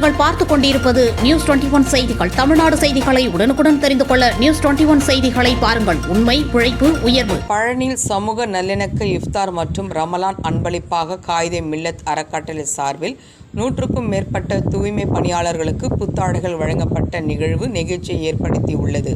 நீங்கள் பார்த்துக் கொண்டிருப்பது நியூஸ் டுவெண்டி ஒன் செய்திகள். தமிழ்நாடு செய்திகளை உடனுக்குடன் தெரிந்து கொள்ள நியூஸ் டுவெண்டி ஒன் செய்திகளை பாருங்கள். உண்மை உழைப்பு உயர்வு. பழனியில் சமூக நல்லிணக்க இஃப்தார் மற்றும் ரமலான் அன்பளிப்பாக காயிதே மில்லத் அறக்கட்டளை சார்பில் நூற்றுக்கும் மேற்பட்ட தூய்மை பணியாளர்களுக்கு புத்தாடைகள் வழங்கப்பட்ட நிகழ்வு நெகிழ்ச்சியை ஏற்படுத்தியுள்ளது.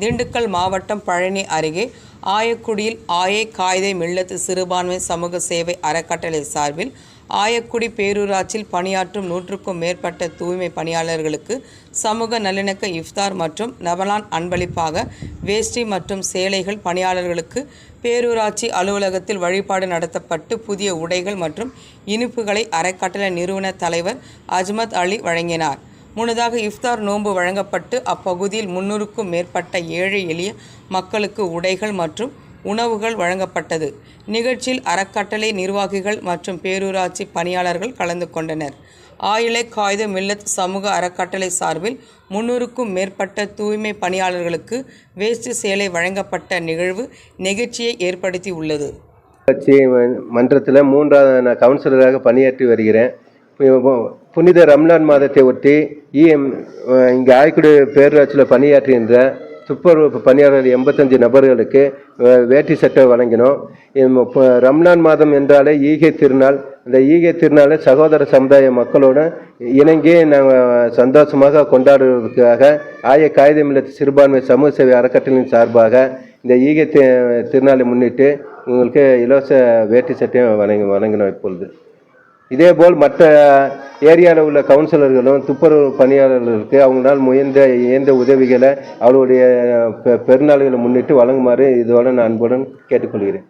திண்டுக்கல் மாவட்டம் பழனி அருகே ஆயக்குடியில் ஆயே காயிதே மில்லத் சிறுபான்மை சமூக சேவை அறக்கட்டளை சார்பில் ஆயக்குடி பேரூராட்சியில் பணியாற்றும் நூற்றுக்கும் மேற்பட்ட தூய்மை பணியாளர்களுக்கு சமூக நல்லிணக்க இஃப்தார் மற்றும் நவலான் அன்பளிப்பாக வேஷ்டி மற்றும் சேலைகள் பணியாளர்களுக்கு பேரூராட்சி அலுவலகத்தில் வழிபாடு நடத்தப்பட்டு புதிய உடைகள் மற்றும் இனிப்புகளை அறக்கட்டளை நிறுவன தலைவர் அஜ்மத் அலி வழங்கினார். முன்னதாக இஃப்தார் நோன்பு வழங்கப்பட்டு அப்பகுதியில் முன்னூறுக்கும் மேற்பட்ட ஏழை எளிய மக்களுக்கு உடைகள் மற்றும் உணவுகள் வழங்கப்பட்டது. நிகழ்ச்சியில் அறக்கட்டளை நிர்வாகிகள் மற்றும் பேரூராட்சி பணியாளர்கள் கலந்து கொண்டனர். ஆயிலை காய்த மில்லத் சமூக அறக்கட்டளை சார்பில் முன்னூறுக்கும் மேற்பட்ட தூய்மை பணியாளர்களுக்கு வேஷ்டி சேலை வழங்கப்பட்ட நிகழ்வு நிகழ்ச்சியை ஏற்படுத்தி உள்ளது. கட்சி மன்றத்தில் மூன்றாவது நான் கவுன்சிலராக பணியாற்றி வருகிறேன். புனித ரம்லான் மாதத்தை ஒட்டி இஎம் இங்கே ஆய்க்குடி பேரூராட்சியில் பணியாற்றுகின்ற துப்புரவு பணியாளர்கள் எண்பத்தஞ்சு நபர்களுக்கு வேட்டி சட்டை வழங்கினோம். இப்போ ரம்லான் மாதம் என்றாலே ஈகை திருநாள். இந்த ஈகை திருநாளை சகோதர சமுதாய மக்களோடு இணங்கி நாங்கள் சந்தோஷமாக கொண்டாடுவதற்காக ஆய காகிதமில்லத்து சிறுபான்மை சமூக சேவை அறக்கட்டளையின் சார்பாக இந்த ஈகை தி- திருநாளை முன்னிட்டு உங்களுக்கு இலவச வேட்டி சட்டையும் வழங்கி வழங்கினோம் இப்பொழுது. இதேபோல் மற்ற ஏரியாவில் உள்ள கவுன்சிலர்களும் துப்புரவு பணியாளர்களுக்கு அவங்களால் முயன்ற இயந்த உதவிகளை அவருடைய பெ- பெருநாள்களை முன்னிட்டு வழங்குமாறு இதோட நான் அன்புடன் கேட்டுக்கொள்கிறேன்.